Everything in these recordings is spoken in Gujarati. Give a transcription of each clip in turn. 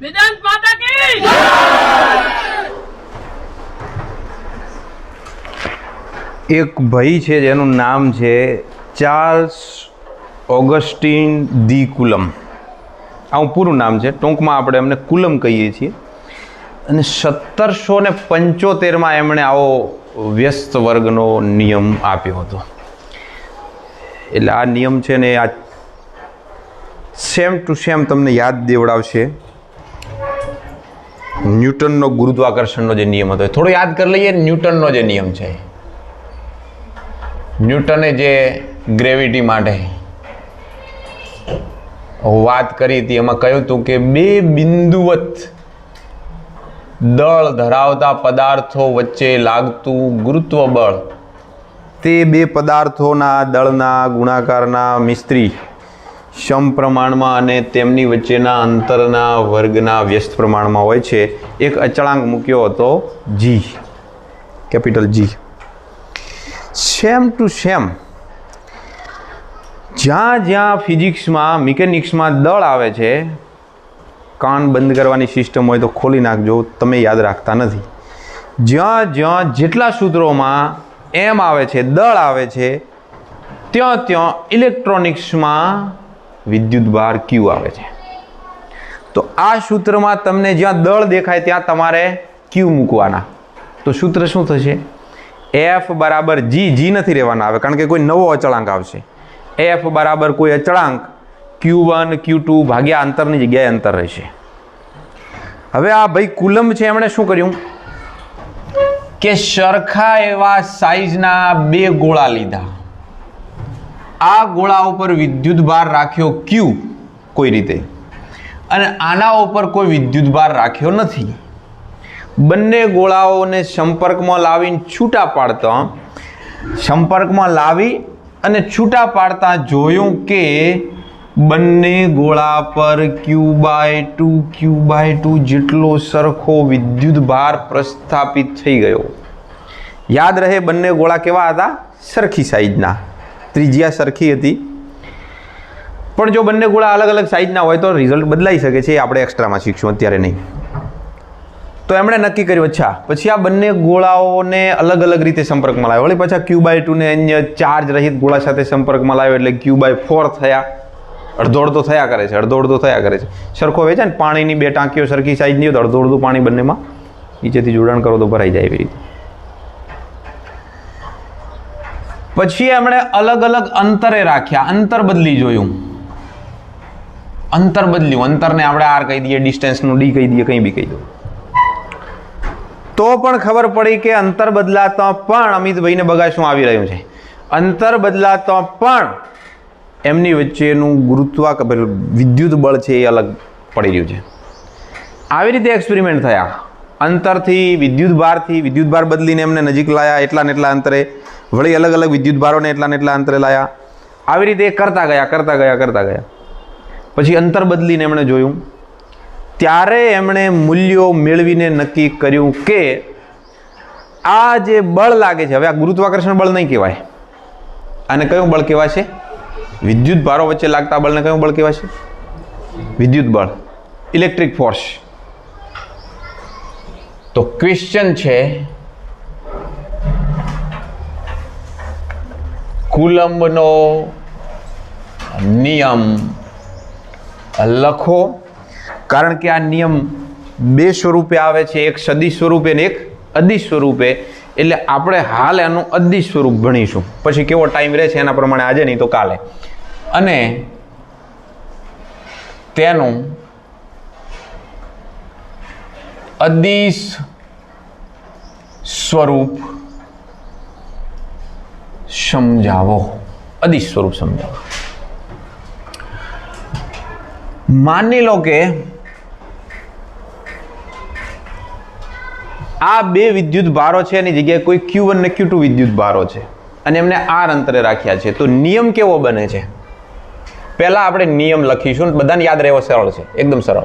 વેદાંત માતા કી એક ભાઈ છે જેનું નામ છે ચાર્લ્સ ઓગસ્ટીન દી કુલમ આવું પૂરું નામ છે ટૂંકમાં આપણે એમને કુલમ કહીએ છીએ અને સત્તરસો ને પંચોતેરમાં એમણે આવો વ્યસ્ત વર્ગનો નિયમ આપ્યો હતો એટલે આ નિયમ છે ને આ સેમ ટુ સેમ તમને યાદ દેવડાવશે। ન્યૂટનનો ગુરુત્વાકર્ષણનો જે નિયમ હતો થોડો યાદ કરી લઈએ, ન્યૂટનનો જે નિયમ છે. ન્યૂટને જે ગ્રેવિટી માટે વાત કરી હતી, એમાં કહ્યું હતું કે બે બિંદુવત દળ ધરાવતા પદાર્થો વચ્ચે લાગતું ગુરુત્વ બળ, તે બે પદાર્થોના દળના ગુણાકારના મિસ્ત્રી સમપ્રમાણમાં અને તેમની વચ્ચેના અંતરના વર્ગના વ્યસ્ત પ્રમાણમાં હોય છે. એક અચળાંક મૂક્યો હતો G capital G same to same જ્યાં જ્યાં ફિઝિક્સમાં, મિકેનિક્સમાં દળ આવે છે, કાન બંધ કરવાની સિસ્ટમ હોય તો ખોલી નાખજો, તમે યાદ રાખતા નથી. જ્યાં જ્યાં જેટલા સૂત્રોમાં એમ આવે છે, દળ આવે છે, ત્યાં ત્યાં ઇલેક્ટ્રોનિક્સમાં વિદ્યુત ભાર ક્યુ આવે છે. તો આ સૂત્રમાં તમને જ્યાં દળ દેખાય ત્યાં તમારે ક્યુ મૂકવાના. તો સૂત્ર શું થશે? એફ બરાબર જી જી નથી રહેવાના આવે, કારણ કે કોઈ નવો અચળાંક આવશે. એફ બરાબર કોઈ અચળાંક ક્યુ વન ક્યુ ટુ ભાગ્યા અંતરની જગ્યાએ અંતર રહેશે. હવે આ ભાઈ કુલમ છે, એમણે શું કર્યું? કે સરખા એવા સાઈઝના બે ગોળા લીધા. આ ગોળા ઉપર વિદ્યુત ભાર રાખ્યો ક્યુ? કોઈ રીતે? અને આના ઉપર કોઈ વિદ્યુત ભાર રાખ્યો નથી. બંને ગોળાઓને સંપર્કમાં લાવીને છૂટા પાડતા, સંપર્કમાં લાવી અને છૂટા પાડતા જોયું કે બંને ગોળા પર Q by two, Q by two જેટલો સરખો વિદ્યુત ભાર પ્રસ્થાપિત થઈ ગયો. યાદ રહે બંને ગોળા કેવા હતા? સરખી સાઈઝના. ત્રિજ્યા સરખી હતી. પણ જો બંને ગોળા અલગ અલગ સાઈઝના હોય તો રિઝલ્ટ બદલાઈ શકે છે એ આપણે એક્સ્ટ્રામાં શીખશું, અત્યારે નહીં. તો એમણે નક્કી કર્યું, અચ્છા, પછી આ બંને ગોળાઓને અલગ અલગ રીતે સંપર્કમાં લાવ્યો. વળી પાછા ક્યુ બાય ટુને અન્ય ચાર્જ રહિત ગોળા સાથે સંપર્કમાં લાવ્યો એટલે ક્યુ બાય ફોર થયા. અડધો અડધો થયા કરે છે અડધો અડધો થયા કરે છે. સરખો વેચે ને, પાણીની બે ટાંકીઓ સરખી સાઈઝની હોય તો અડધો અડધું પાણી બંનેમાં નીચેથી જોડાણ કરો તો ભરાઈ જાય એવી રીતે. પછી એમણે અલગ અલગ અંતરે રાખ્યા. અંતર બદલી જોયું. અંતર બદલ્યું. અંતરને આપણે આર કહી દઈએ, ડિસ્ટન્સનું ડી કહી દઈએ, કંઈ બી કહી દો તો પણ ખબર પડી કે અંતર બદલાતા પણ અમિતભાઈને બગા શું આવી રહ્યું છે? અંતર બદલાતા પણ એમની વચ્ચેનું ગુરુત્વા વિદ્યુત બળ છે એ અલગ પડી રહ્યું છે. આવી રીતે એક્સપેરિમેન્ટ થયા. અંતરથી વિદ્યુત ભારથી વિદ્યુત ભાર બદલીને એમને નજીક લાયા એટલા ને એટલા અંતરે વળી અલગ અલગ વિદ્યુત ભારોને એટલા ને એટલા અંતરે લાયા. આવી રીતે કરતા ગયા કરતા ગયા કરતા ગયા. પછી અંતર બદલીને એમણે જોયું. ત્યારે એમણે મૂલ્યો મેળવીને નક્કી કર્યું કે આ જે બળ લાગે છે, હવે આ ગુરુત્વાકર્ષણ બળ નહીં કહેવાય. આને કયું બળ કહેવાય છે? વિદ્યુત ભારો વચ્ચે લાગતા બળને કયું બળ કહેવાય છે? વિદ્યુત બળ. ઇલેક્ટ્રિક ફોર્સ તો ક્વેશ્ચન છે કુલંબનો નિયમ લખો. કારણ કે આ નિયમ બે સ્વરૂપે આવે છે, એક સદી સ્વરૂપે ને એક અદિશ સ્વરૂપે. એટલે આપણે હાલ એનું અદિશ સ્વરૂપ ભણીશું. પછી કેવો ટાઈમ રહે છે એના પ્રમાણે આજે નહીં તો કાલે. અને તેનું અદિશ સ્વરૂપ સમજાવો. અદિશ સ્વરૂપ સમજાવો. માની લો કે આ બે વિદ્યુત ભારો છે, એની જગ્યાએ કોઈ ક્યુ વન ને ક્યુ ટુ વિદ્યુત ભારો છે. અને એમને આર અંતરે રાખ્યા છે. તો નિયમ કેવો બને છે? પહેલા આપણે નિયમ લખીશું બધાને યાદ રહેવો સરળ છે. એકદમ સરળ.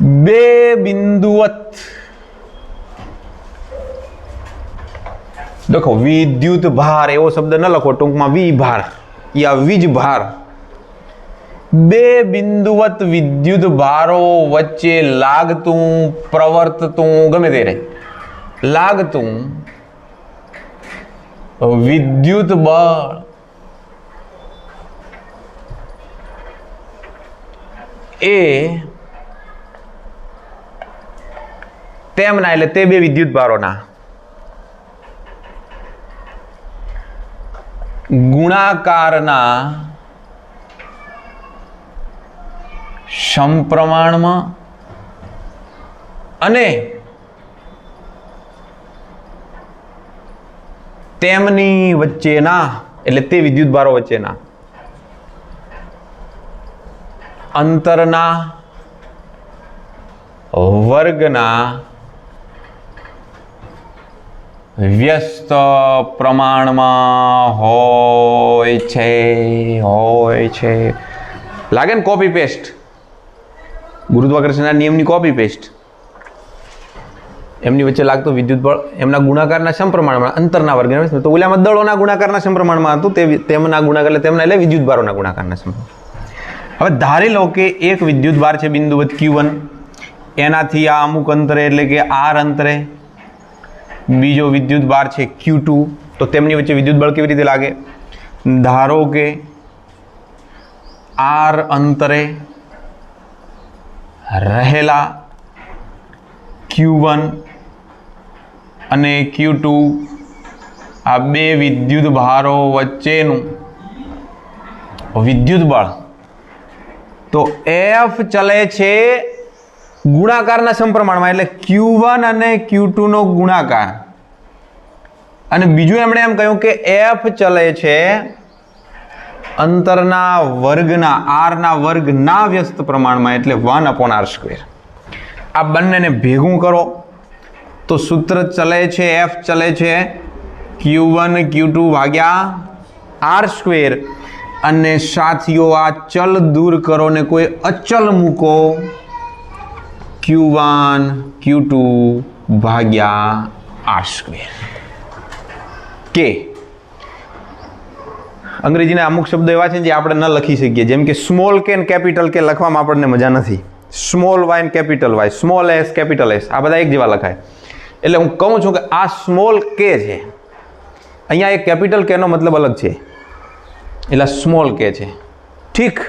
બે બિંદુવત દેખો વિદ્યુત ભાર, એવો શબ્દ ન લખો, ટૂંકમાં વી ભાર. યા વીજ ભાર. બે બિંદુવત વિદ્યુત ભારો વચ્ચે લાગતું, પ્રવર્તતું, ગમે તે રહે. લાગતું વિદ્યુત બળ. એ તેમના, એટલે તે બે વિદ્યુત ભારોના. ગુણાકારના સમપ્રમાણમાં અને તેમની વચ્ચેના એટલે તે વિદ્યુત ભારો વચ્ચેના અંતરના વર્ગના વ્યસ્ત પ્રમાણમાં હોય છે હોય છે. લાગે ને કોપી પેસ્ટ ગુરુત્વાકર્ષણના નિયમની કોપી પેસ્ટ એમની વચ્ચે લાગતું વિદ્યુત બળ એમના ગુણાકારના સમપ્રમાણમાં, અંતરના વર્ગના તો ઓલામાં દળોના ગુણાકારના સમપ્રમાણમાં હતું, તે તેમના ગુણાકાર એટલે તેમના એટલે વિદ્યુત ભારોના ગુણાકારના સમપ્રમાણ. હવે ધારી લો કે એક વિદ્યુત ભાર છે બિંદુવત ક્યુ વન એનાથી આ અમુક અંતરે એટલે કે આર અંતરે બીજો વિદ્યુત ભાર છે ક્યુ તો તેમની વચ્ચે વિદ્યુત બળ કેવી રીતે લાગે? ધારો કે આર અંતરે રહેલા ક્યુ અને ક્યુ આ બે વિદ્યુત ભારો વચ્ચેનું વિદ્યુત બળ. તો એફ ચલે છે ગુણાકારના સમપ્રમાણમાં, એટલે ક્યુ વન અને ક્યુ ટુનો ગુણાકાર. અને બીજું એમણે એમ કહ્યું કે એફ ચલે છે અંતરના વર્ગના આરના વર્ગના વ્યસ્ત પ્રમાણમાં, એટલે વન અપોન આર સ્ક્વેર આ બંનેને ભેગું કરો. તો સૂત્ર ચલે છે એફ ચલે છે ક્યુ વન ક્યુ ટુ ભાગ્યા આર સ્ક્વેર અને સાથીઓ, આ ચલ દૂર કરો ને કોઈ અચલ મૂકો. ક્યુ વન ક્યુ ટુ ભાગ્યા આર સ્ક્વેર કે અંગ્રેજીના અમુક શબ્દો એવા છે જે આપણે ન લખી શકીએ. જેમ કે સ્મોલ કે કેપિટલ કે લખવામાં આપણને મજા નથી. Small Y capital Y small S capital S આ બધા એક જેવા લખાય. એટલે હું કહું છું કે આ સ્મોલ કે છે. અહીંયા એક કેપિટલ કેનો મતલબ અલગ છે. એટલે સ્મોલ કે છે. ઠીક.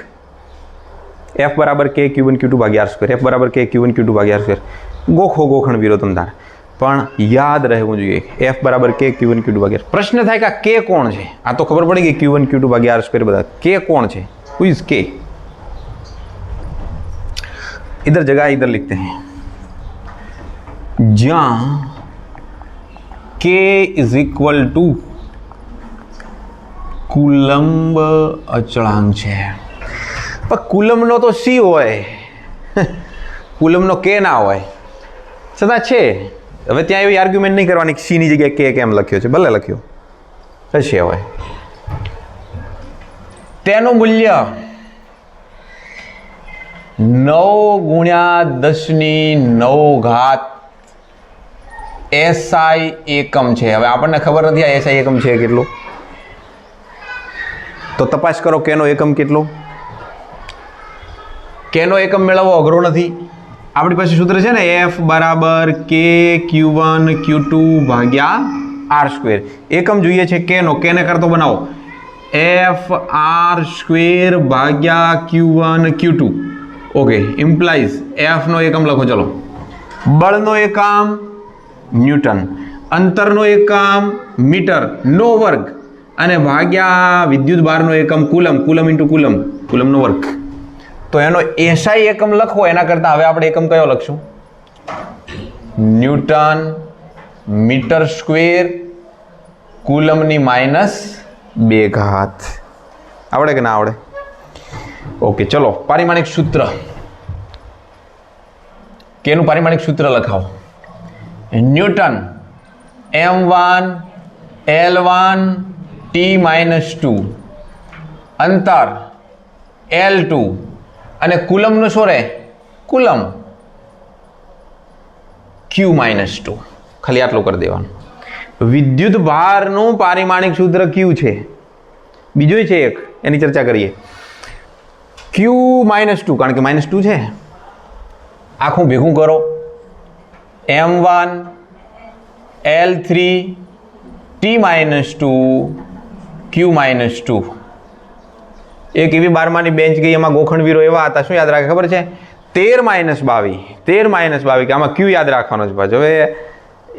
એફ બરાબર K Q one Q two ભાગ્યા આર સ્ક્વેર એફ બરાબર K Q one Q two ભાગ્યા આર સ્ક્વેર ગોખો ગોખણ વિરો તમ તાર પણ યાદ રહેવું જોઈએ એફ બરાબર કે ક્યુ વન ક્યુ ટુ ભાગ્યા પ્રશ્ન થાય કે આ કે કોણ છે આ તો ખબર પડી ગઈ ક્યુ વન ક્યુ ટુ ભાગ્યા આર સ્ક્વેર બધા કે કોણ છે હુ ઇઝ કે इधर जगह इधर लिखते हैं जहां के इज इक्वल टू કુલંબ અચળાંક છે પણ કુલમનો તો સી હોય? કુલમનો કે ના હોય? છતાં છે. હવે ત્યાં એવી આર્ગ્યુમેન્ટ નહીં કરવાની સીની જગ્યાએ કે કેમ લખ્યો છે. ભલે લખ્યો. હશે હોય તેનું મૂલ્ય નવ ગુણ્યા દસની નવ ઘાત એસઆઈ એકમ છે. હવે આપણને ખબર નથી આ એસઆઈ એકમ છે કેટલું. તો તપાસ કરો કેનો એકમ કેટલો? કેનો એકમ મેળવવો અઘરો નથી? આપણી પાસે સૂત્ર છે ને એફ બરાબર K Q one Q two ભાગ્યા આર સ્ક્વેર એકમ જોઈએ છે કેનો, કેને કરતો બનાવો? એફ આર સ્ક્વેર ભાગ્યા Q one Q two okay implies એફનો એકમ લખો, ચલો. બળનો એકમ ન્યૂટન. અંતરનો એકમ મીટર, નો વર્ગ. અને ભાગ્યા વિદ્યુત ભારનો એકમ કુલમ કુલમ ઇન્ટુ કુલમ, કુલમનો વર્ગ. તો એનો એસઆઈ એકમ લખો એના કરતાં હવે આપણે એકમ કયો લખશું? ન્યૂટન મીટર સ્ક્વેર કુલમની માઇનસ બે ઘાત. આવડે કે ના આવડે? ઓકે, ચલો, પારિમાણિક સૂત્ર. કેનું પારિમાણિક સૂત્ર લખાવો? Newton M one, L one, T minus two. અંતર એલ ટુ. અને કુલમનું શું રહે? કુલમ. ક્યુ માઇનસ ટુ ખાલી આટલું કરી દેવાનું. વિદ્યુત ભારનું પારિમાણિક સૂત્ર ક્યુ છે. બીજું છે એક. એની ચર્ચા કરીએ. ક્યુ માઇનસ ટુ કારણ કે માઇનસ ટુ છે. આખું ભેગું કરો. M one L three T minus two Q minus two એક એવી બારમાની બેન્ચ ગઈ, એમાં ગોખણવીરો એવા હતા, શું યાદ રાખે ખબર છે? તેર માઇનસ બાવી, તેર માઇનસ બાવી, કે આમાં ક્યુ યાદ રાખવાનો છે પાછો? હવે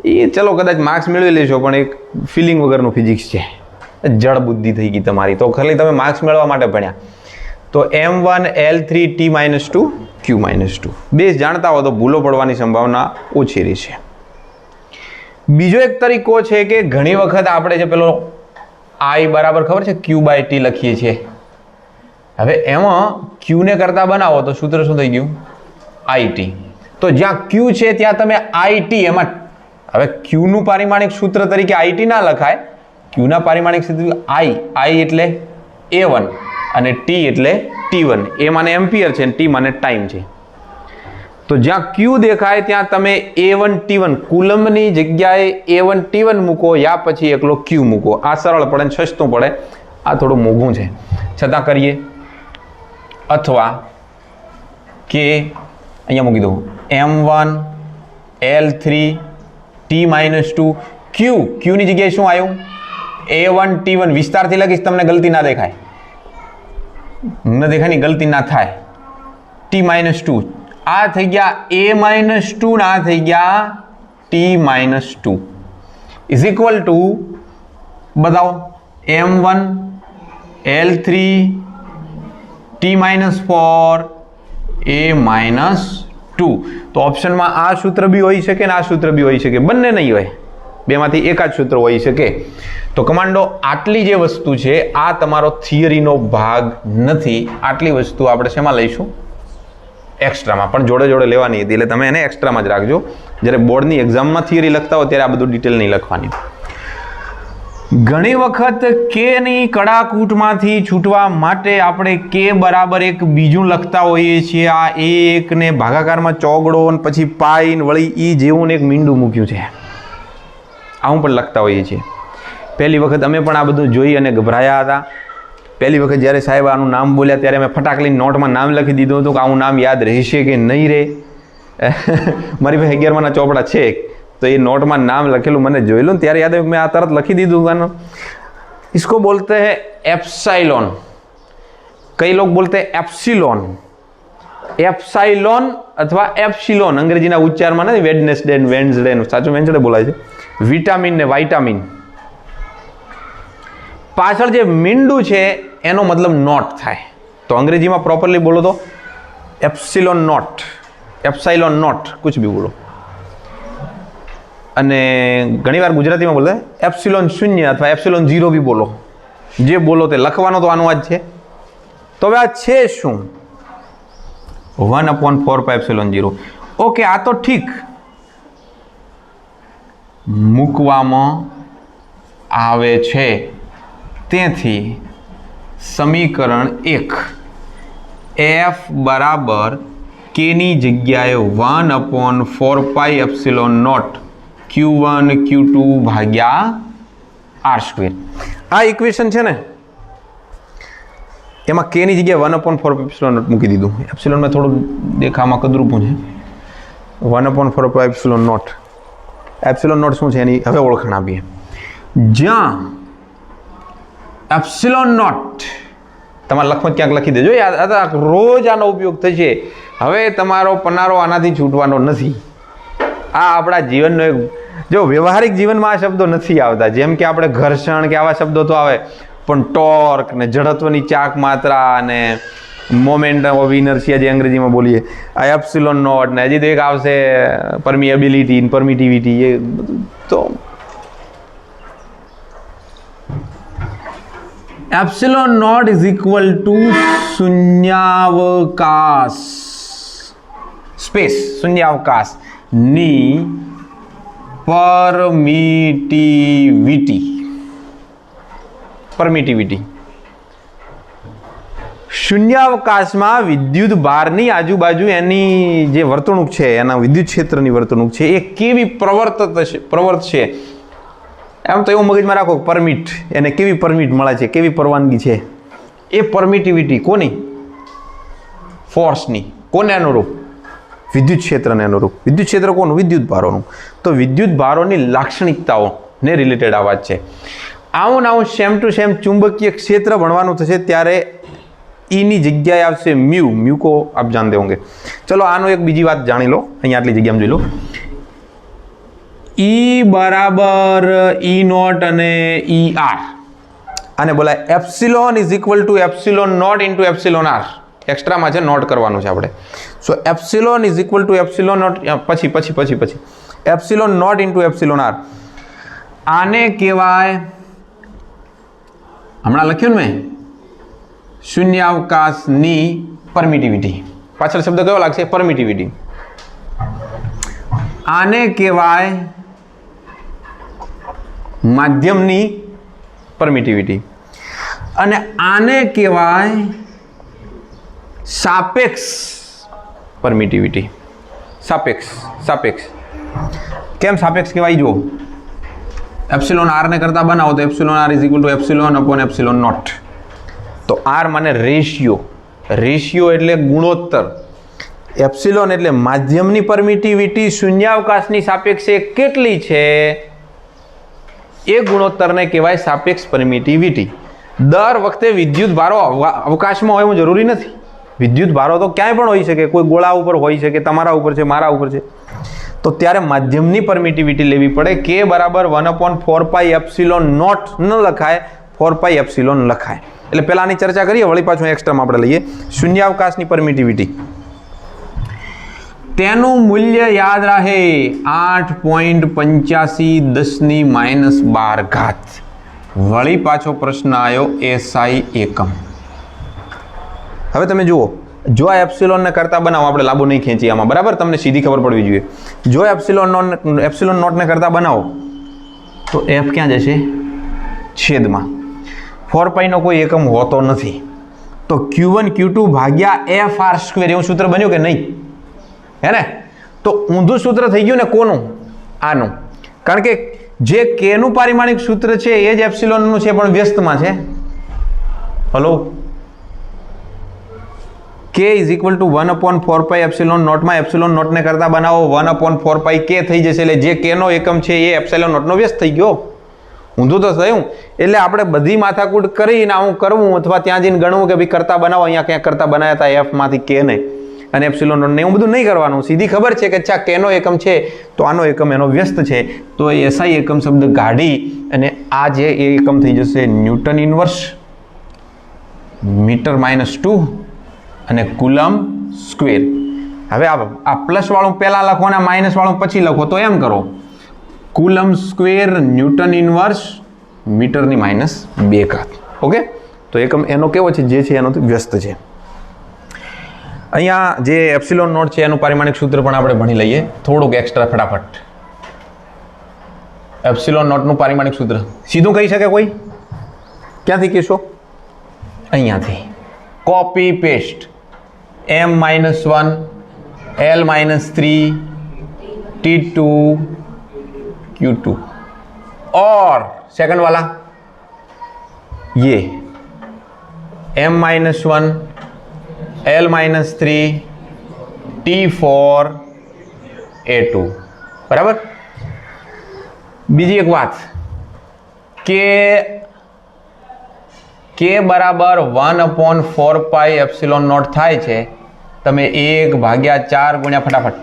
એ ચલો કદાચ માર્ક્સ મેળવી લેશો, પણ એક ફિલિંગ વગરનું ફિઝિક્સ છે. જળ બુદ્ધિ થઈ ગઈ તમારી. તો ખાલી તમે માર્ક્સ મેળવવા માટે ભણ્યા. તો M one L three T minus two Q minus two base જાણતા હો તો ભૂલો પડવાની સંભાવના ઓછી રહી છે. બીજો એક તરીકો છે કે ઘણી વખત આપણે જે પેલો આઈ બરાબર ખબર છે? ક્યુ બાય ટી લખીએ છીએ. હવે એમાં ક્યુને કરતા બનાવો તો સૂત્ર શું થઈ ગયું? આઈટી તો જ્યાં ક્યુ છે, ત્યાં તમે આઈટી એમાં હવે ક્યુનું પારિમાણિક સૂત્ર તરીકે આઈટી ના લખાય. ક્યુના પારિમાણિક સૂત્ર આઈ આઈ એટલે એ વન અને ટી એટલે ટી વન એ માને એમ્પિયર છે અને ટી માને ટાઈમ છે. તો જ્યાં ક્યુ દેખાય, ત્યાં તમે એ વન ટી વન કુલમની જગ્યાએ એ વન ટી વન મૂકો, યા પછી એકલો ક્યુ મૂકો. આ સરળ પડે સસ્તું પડે. આ થોડું મોંઘું છે. છતાં કરીએ. અથવા કે અહીંયા મૂકી દઉં. M one L three T minus two Q ક્યુની જગ્યાએ શું આવ્યું? એ વન ટી વન વિસ્તારથી લખીશ તમને ગલતી ના દેખાય. ન દેખાયની ગલતી ના થાય. ટી માઇનસ ટુ આ થઈ ગયા એ માઇનસ ટુ ને થઈ ગયા T minus two is equal to બતાવો. M one L three T minus four A minus two તો ઓપ્શનમાં આ સૂત્ર બી હોઈ શકે ને આ સૂત્ર બી હોઈ શકે. બંને નહીં હોય. બેમાંથી એકાદ સૂત્ર હોઈ શકે. તો કમાન્ડો, આટલી જે વસ્તુ છે, આ તમારો થિયરીનો ભાગ નથી. આટલી વસ્તુ આપણે શેમાં લઈશું? એક્સ્ટ્રામાં. પણ જોડે જોડે લેવાની હતી. એટલે તમે એને એક્સ્ટ્રામાં જ રાખજો. જ્યારે બોર્ડની એક્ઝામમાં થિયરી લખતા હો, ત્યારે આ બધું ડિટેલ નહીં લખવાની. ઘણી વખત કેની કડાકૂટમાંથી છૂટવા માટે આપણે કે બરાબર એક બીજું લખતા હોઈએ છીએ. આ એક ને ભાગાકારમાં ચોગડો ને પછી પાઈ ને વળી ઈ જેવું ને એક મીંડું મૂક્યું છે. આવું પણ લખતા હોઈએ છીએ. પહેલી વખત અમે પણ આ બધું જોઈ અને ગભરાયા હતા. પહેલી વખત જ્યારે સાહેબ આનું નામ બોલ્યા ત્યારે અમે ફટાકલી નોટમાં નામ લખી દીધું હતું કે આવું નામ યાદ રહેશે કે નહીં રહે મારી પાસે અગિયારમાંના ચોપડા છે તો એ નોટમાં નામ લખેલું મને જોયેલું ને ત્યારે યાદ આવ્યું કે મેં આ તરત લખી દીધું આનું इसको बोलते हैं एप्साइलॉन कई लोग बोलते हैं एप्सिलॉन એપ્સાઇલોન અથવા એપ્સિલોન અંગ્રેજીના ઉચ્ચારમાં નથી વેડનેસડે વેન્સડે સાચું વેન્સડે બોલાય છે વિટામિન ને વાઇટામિન પાછળ જે મીંડું છે એનો મતલબ નોટ થાય તો અંગ્રેજીમાં પ્રોપરલી બોલો તો એપ્સિલોન નોટ એપ્સાઇલોન નોટ કુછ બી બોલો અને ઘણીવાર ગુજરાતીમાં બોલે એપ્સિલોન શૂન્ય અથવા એપ્સિલોન ઝીરો બી બોલો. જે બોલો તે લખવાનો તો જ છે. તો હવે આ છે શું? One upon four pi epsilon zero. Okay, આ તો ઠીક. મૂકવામાં આવે છે. તેથી સમીકરણ એક. એફ બરાબર કેની જગ્યાએ one upon four pi epsilon nought Q one Q two ભાગ્યા આર સ્ક્વેર આ ઇક્વેશન છે ને, એમાં કેની જગ્યાએ one upon four epsilon nought મૂકી દીધું. એપ્સિલોનમાં થોડું દેખામાં કદરૂપું છે. One upon four epsilon nought epsilon nought શું છે? એની હવે ઓળખાણ આપીએ. જ્યાં એપ્સિલોન નોટ તમારે લખમાં ક્યાંક લખી દેજો. યાદ રોજ આનો ઉપયોગ થશે. હવે તમારો પનારો આનાથી છૂટવાનો નથી. આ આપણા જીવનનો એક જો વ્યવહારિક જીવનમાં આ શબ્દો નથી આવતા, જેમ કે આપણે ઘર્ષણ કે આવા શબ્દો તો આવે, પણ ટોર્ક ને જડત્વની ચાક માત્રા અને મોમેન્ટ ઓફ ઇનર્શિયા જે અંગ્રેજીમાં બોલીએ આ એપ્સિલોન નોટ ને હજી તો એક આવશે પરમિએબિલિટી પરમિટિવિટી એ તો epsilon nought is equal to શૂન્યાવકાશ. સ્પેસ શૂન્યાવકાશની પરમિટિવિટી. પરમિટિવિટી. શૂન્યાવકાશમાં વિદ્યુત ભારની આજુબાજુ એની જે વર્તણૂક છે, એના વિદ્યુત ક્ષેત્રની વર્તણૂક છે, એ કેવી પ્રવર્તત છે પ્રવર્ત છે? એમ તો એવું મગજમાં રાખો, પરમિટ, એને કેવી પરમિટ મળે છે, કેવી પરવાનગી છે? એ પરમિટિવિટી કોની? ફોર્સની. કોને અનુરૂપ? વિદ્યુત ક્ષેત્રને અનુરૂપ. વિદ્યુત ક્ષેત્ર કોનું વિદ્યુત ભારોનું. તો વિદ્યુત ભારોની લાક્ષણિકતાઓને રિલેટેડ આ વાત છે. આવું આવું સેમ ટુ સેમ ચુંબકીય ક્ષેત્ર ભણવાનું થશે ત્યારે ઈની જગ્યાએ આવશે મ્યુ મ્યુકો આપ જાણતે હોંગે. ચલો આનો એક બીજી વાત જાણી લો. અહીંયા આટલી જગ્યામાં જોઈ લો. ઈ બરાબર ઈ નોટ અને ઈ આર આને બોલાય epsilon is equal to epsilon nought into epsilon R એક્સ્ટ્રામાં છે નોટ કરવાનું છે આપણે. So epsilon is equal to epsilon nought પછી પછી પછી પછી. Epsilon nought into epsilon R આને કહેવાય, હમણાં લખ્યું ને મેં, શૂન્યાવકાશની પરમિટિવિટી પાછળ શબ્દ કયો લાગશે? પરમિટિવિટી આને કહેવાય માધ્યમની પરમિટિવિટી અને આને કહેવાય સાપેક્ષ પરમિટિવિટી. સાપેક્ષ સાપેક્ષ. કેમ સાપેક્ષ કહેવાય જુઓ? એપ્સિલોન આરને કરતાં બનાવો તો epsilon R is equal to epsilon upon epsilon nought. તો આર મને રેશિયો. રેશિયો એટલે ગુણોત્તર. એપ્સિલોન એટલે માધ્યમની પરમિટિવિટી, શૂન્યાવકાશની સાપેક્ષે કેટલી છે? એ ગુણોત્તરને કહેવાય સાપેક્ષ પરમિટિવિટી. દર વખતે વિદ્યુત ભારો અવકાશમાં હોય એવું જરૂરી નથી. વિદ્યુત ભારો તો ક્યાંય પણ હોઈ શકે, કોઈ ગોળા ઉપર હોઈ શકે, તમારા ઉપર છે, મારા ઉપર છે. તો ત્યારે માધ્યમની પરમિટિવિટી લેવી પડે કે બરાબર one upon four pi epsilon nought ન લખાય ફોર પાઈ એપ્સિલોન લખાય. એટલે પહેલાની ચર્ચા કરીએ, વળી પાછું એક્સ્ટ્રામાં આપણે લઈએ. શૂન્યાવકાશની પરમિટિવિટી તેનું મૂલ્ય યાદ રહે આઠ પોઈન્ટ પંચ્યાસી દસની માઇનસ બાર ઘાત. વળી પાછો પ્રશ્ન આવ્યો એસઆઈ એકમ. હવે તમે જુઓ, જો આ એપ્સિલોનને કરતા બનાવો, આપણે લાંબુ નહીં ખેંચીએ આમાં, બરાબર? તમને સીધી ખબર પડવી જોઈએ. જો એપ્સિલોન નોન એપ્સિલોન નોટને કરતા બનાવો, તો એફ ક્યાં જશે? છેદમાં. ફોર પાઈનો કોઈ એકમ હોતો નથી. તો ક્યુ વન, ક્યુ ટુ ભાગ્યા એફ આર સ્ક્વેર, એવું સૂત્ર બન્યું કે નહીં? હે ને? તો ઊંધું સૂત્ર થઈ ગયું ને કોનું? આનું. કારણ કે જે કેનું પારિમાણિક સૂત્ર છે, એ જ એપ્સિલોનનું છે, પણ વ્યસ્તમાં છે. Hello? K is equal to one upon four pi epsilon નોટમાં એપ્સિલોન નોટને કરતા બનાવો વન અપોન ફોર પાઈ કે થઈ જશે. એટલે જે કેનો એકમ છે એ એપ્સિલોન નોટનો વ્યસ્ત થઈ ગયો. ઊંધું તો થયું. એટલે આપણે બધી માથાકૂટ કરીને આવું કરવું અથવા ત્યાં જઈને ગણવું કે ભાઈ કરતા બનાવો. અહીંયા ક્યાંક કરતા બનાવ્યા હતા એફમાંથી કે ને. અને એપ્સિલોન નોટને એવું બધું નહીં કરવાનું. સીધી ખબર છે કે અચ્છા કેનો એકમ છે, તો આનો એકમ એનો વ્યસ્ત છે. તો એ એસઆઈ એકમ શબ્દ કાઢી અને આ જે એકમ થઈ જશે newton inverse metre minus two અને કુલમ સ્ક્વેર. હવે આ આ પ્લસ પહેલાં લખો અને માઇનસવાળું પછી લખો, તો એમ કરો. કુલમ સ્ક્વેર ન્યૂટન ઇન્વર્સ મીટરની માઇનસ બે ઘાત. ઓકે? તો એકમ એનો કેવો છે? જે છે એનો વ્યસ્ત છે. અહીંયા જે એપ્સિલોન નોટ છે, એનું પારિમાણિક સૂત્ર પણ આપણે ભણી લઈએ. થોડુંક એક્સ્ટ્રા ફટાફટ. એપ્સિલોન નોટનું પારિમાણિક સૂત્ર. સીધું કહી શકે કોઈ? ક્યાંથી કહેશો? અહીંયાથી. Copy paste M minus one L minus three T two Q two और सेकंड वाला ये M minus one L minus three T four A two બરાબર બીજી એક વાત કે કે બરાબર one upon four pi epsilon nought થાય છે, તમે એક ભાગ્યા ચાર ગુણ્યા ફટાફટ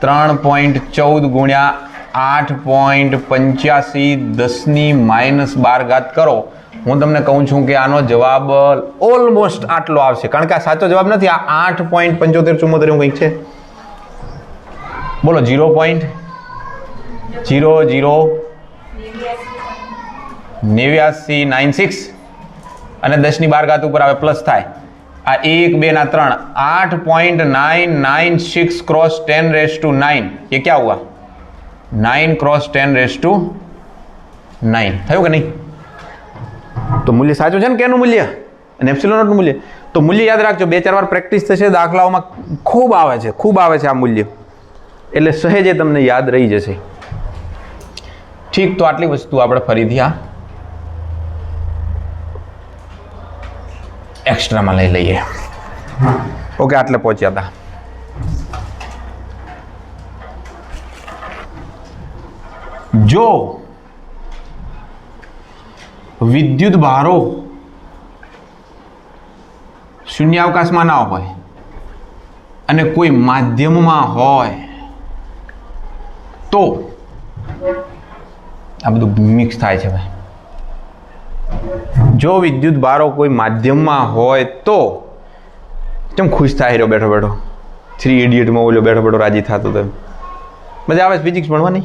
ત્રણ પોઈન્ટ ચૌદ ગુણ્યા આઠ પોઈન્ટ પંચ્યાસી દસની માઇનસ બાર ઘાત કરો. હું તમને કહું છું કે આનો જવાબ ઓલમોસ્ટ આટલો આવશે. કારણ કે આ સાચો જવાબ નથી, આ આઠ પોઈન્ટ પંચોતેર ચુમ્મોતેર એવું કંઈક છે. બોલો જીરો પોઈન્ટ જીરો જીરો નેવ્યાસી નાઇન સિક્સ અને દસની બાર ઘાત ઉપર આવે પ્લસ થાય. આ એક, બે ના ત્રણ, આઠ point nine nine six cross ten raise to nine એ क्या हुआ nine cross ten raise to nine થયું કે નહીં? તો મૂલ્ય સાચું છે ને કેનું મૂલ્ય? અને એપ્સિલોનોટનું મૂલ્ય. તો મૂલ્ય યાદ રાખજો, બે, ચાર વાર પ્રેક્ટિસ થશે, દાખલાઓમાં ખૂબ આવે છે, ખૂબ આવે છે આ મૂલ્ય. એટલે સહેજે તમને યાદ રહી જશે. ઠીક, તો આટલી વસ્તુ આપણે ફરીથી આ એક્સ્ટ્રામાં લઈ લઈએ. ઓકે આટલે પહોંચ્યા હતા. જો વિદ્યુત ભારો શૂન્યાવકાશમાં ના હોય અને કોઈ માધ્યમમાં હોય તો આ બધું મિક્સ થાય છે ભાઈ. જો વિદ્યુત ભારો કોઈ માધ્યમમાં હોય તો કેમ ખુશ થાય રહ્યો? બેઠો બેઠો. થ્રી ઇડિયટમાં ઓલો બેઠો બેઠો રાજી થતો તો મજા આવે ફિઝિક્સ ભણવાની?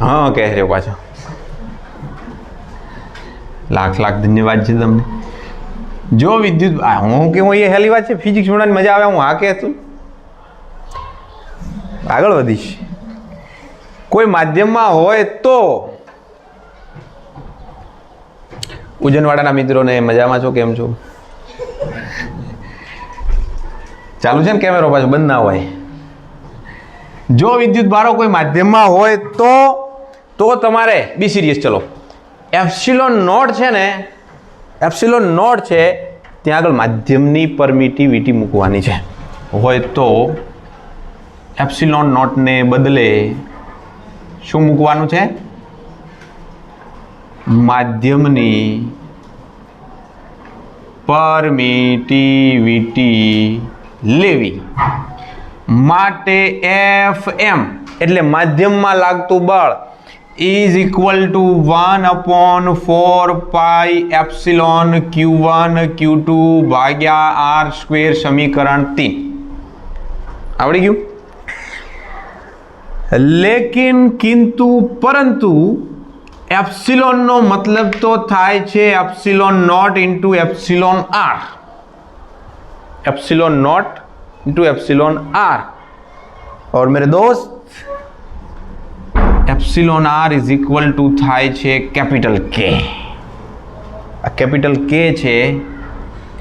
હા, કહે રહ્યો પાછો. લાખ લાખ ધન્યવાદ છે તમને. જો વિદ્યુત હું કે હું એ હેલી વાત છે? ફિઝિક્સ ભણવાની મજા આવે, હું હા કે તું આગળ વધીશ. કોઈ માધ્યમમાં હોય તો ઉજનવાડાના મિત્રોને મજામાં છો? કેમ છો? ચાલુ છે ને કેમેરો પાછો? બંધ ના હોય. જો વિદ્યુત ભારો કોઈ માધ્યમમાં હોય તો તો તમારે, બી સિરિયસ ચલો. એપ્સિલોન નોટ છે ને, એપ્સિલોન નોટ છે, ત્યાં આગળ માધ્યમની પરમિટિવિટી મૂકવાની છે. હોય તો, એપ્સિલોન નોટને બદલે શું મૂકવાનું છે? માધ્યમની પરમિટિવિટી લેવી. માટે એફ એમ એટલે માધ્યમમાં લાગતું બળ is equal to one upon four pi epsilon Q one Q two ભાગ્યા આર સ્ક્વેર સમીકરણ તીન. આવડી ગયું? લેકિન કિંતુ પરંતુ એપ્સિલોનનો મતલબ તો થાય છે epsilon naught into epsilon R epsilon naught into epsilon R और मेरे दोस्त epsilon R is equal to થાય છે કેપિટલ કે આ કેપિટલ કે છે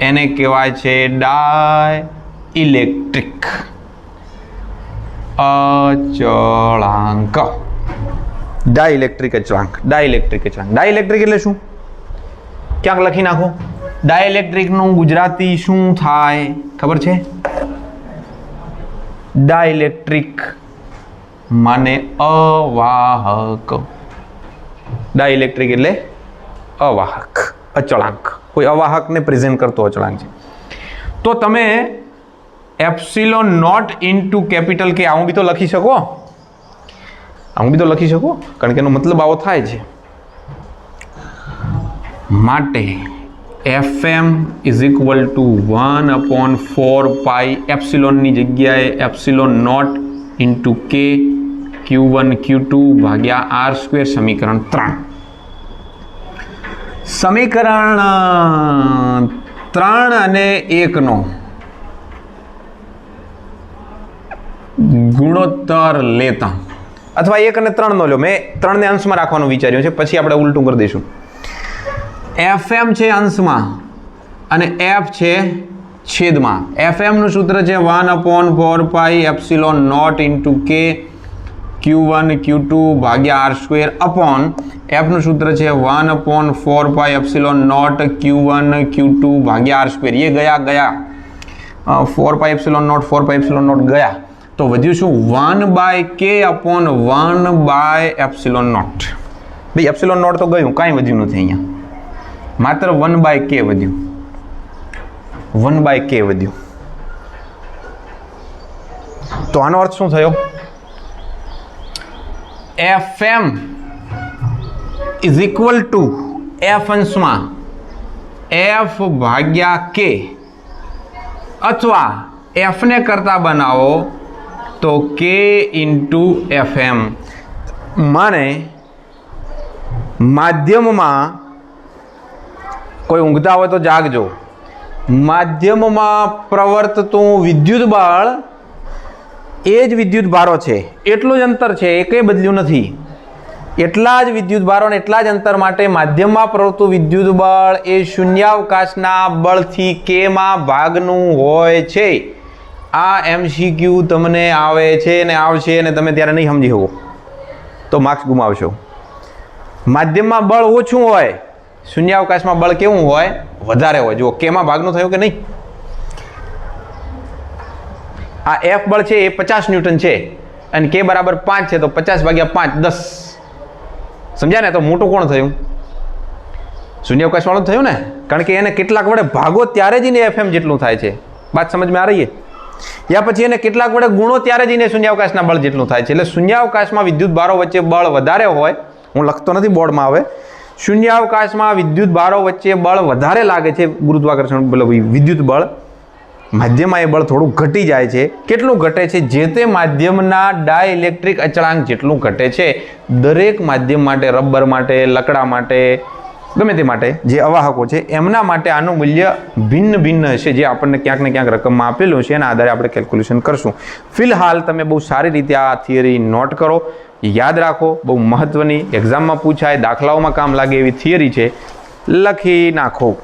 એને કહેવાય છે ડાય ઇલેક્ટ્રિક અચળાંક ડાઇલેક્ટ્રિક અચળાંક ડાઇલેક્ટ્રિક અચળાંક ડાઇલેક્ટ્રિક એટલે શું? ક્યાંક લખી નાખો. ડાયલેક્ટ્રિકનું ગુજરાતી શું થાય? ખબર છે? ડાયલેક્ટ્રિક માને અવાહક. ડાયલેક્ટ્રિક એટલે અવાહક. અચળાંક. કોઈ અવાહકને પ્રેઝન્ટ કરતો અચળાંક છે. તો તમે epsilon not into capital K આવું બી તો લખી શકો. આવું બી તો લખી શકો, કારણ કે એનો મતલબ આવો થાય છે. માટે F M is equal to one upon four pi એપ્સિલોનની જગ્યાએ epsilon nought into K Q one Q two ભાગ્યા આર સ્ક્વેર સમીકરણ ત્રણ. સમીકરણ ત્રણ અને એકનો ગુણોત્તર લેતા અથવા એક અને ત્રણનો લો. મેં ત્રણને અંશમાં રાખવાનું વિચાર્યું છે. પછી આપણે ઉલટું કરી દઈશું. એફ એમ છે અંશમાં અને એફ છે છેદમાં. એફ એમનું સૂત્ર છે one upon four pi epsilon nought into K q one q two ભાગ્યા આર સ્ક્વેર અપોન એફનું સૂત્ર છે one upon four pi epsilon nought q one q two ભાગ્યા આર સ્ક્વેર એ ગયા ગયા. Four pi epsilon nought four pi epsilon nought ગયા. તો વધ્યું શું? One by K upon one by epsilon nought ભાઈ એપ્સિલોન નોટ તો ગયું, કાંઈ વધ્યું નથી અહીંયા. માત્ર વન બાય કે વધ્યું. વન બાય કે વધ્યું. તો આનો અર્થ શું થયો? F M is equal to F અંશમાં એફ ભાગ્યા કે અથવા એફને કરતા બનાવો તો કે ઇન્ટુ એફ એમ મને માધ્યમમાં કોઈ ઊંઘતા હોય તો જાગજો. માધ્યમમાં પ્રવર્તતું વિદ્યુત બળ એ જ વિદ્યુત ભારો છે. એટલું જ અંતર છે, એ કંઈ બદલ્યું નથી. એટલા જ વિદ્યુત ભારો અને એટલા જ અંતર માટે માધ્યમમાં પ્રવર્તતું વિદ્યુત બળ એ શૂન્યાવકાશના બળથી કેમાં ભાગનું હોય છે. આ એમસીક્યુ તમને આવે છે ને આવશે અને તમે ત્યારે નહીં સમજી શકો. તો માર્ક્સ ગુમાવશો. માધ્યમમાં બળ ઓછું હોય, શૂન્યાવકાશમાં બળ કેવું હોય? વધારે હોય. જુઓ કેમાં ભાગનું થયું કે નહીં? આ એફ બળ છે એ પચાસ ન્યૂટન છે અને કે બરાબર પાંચ છે, તો પચાસ ભાગ્યા પાંચ, દસ. સમજ્યા ને? તો મોટું કોણ થયું? શૂન્યાવકાશવાળું થયું ને? કારણ કે એને કેટલાક વડે ભાગો ત્યારે જ એને એફએમ જેટલું થાય છે. વાત સમજમાં આ રહી છે યા પછી એને કેટલાક વડે ગુણો ત્યારે જ એને શૂન્યાવકાશના બળ જેટલું થાય છે. એટલે શૂન્યાવકાશમાં વિદ્યુત ભારો વચ્ચે બળ વધારે હોય, હું લખતો નથી બોર્ડમાં આવે શૂન્યાવકાશમાં વિદ્યુત ભારો વચ્ચે બળ વધારે લાગે છે, ગુરુત્વાકર્ષણ વિદ્યુત બળ, માધ્યમમાં એ બળ થોડું ઘટી જાય છે. કેટલું ઘટે છે? જે તે માધ્યમના ડાયઇલેક્ટ્રિક અચળાંક જેટલું ઘટે છે. દરેક માધ્યમ માટે, રબર માટે, લકડા માટે ગમે તે માટે, જે અવાહકો છે, એમના માટે આનું મૂલ્ય ભિન્ન ભિન્ન હશે, જે આપણને ક્યાંક ને ક્યાંક રકમમાં આપેલું છે એના આધારે આપણે કેલ્ક્યુલેશન કરશું. ફિલહાલ, તમે બહુ સારી રીતે આ થિયરી નોટ કરો. યાદ રાખો, બહુ મહત્ત્વની એક્ઝામમાં પૂછાય, દાખલાઓમાં કામ લાગે એવી થિયરી છે. લખી નાખો.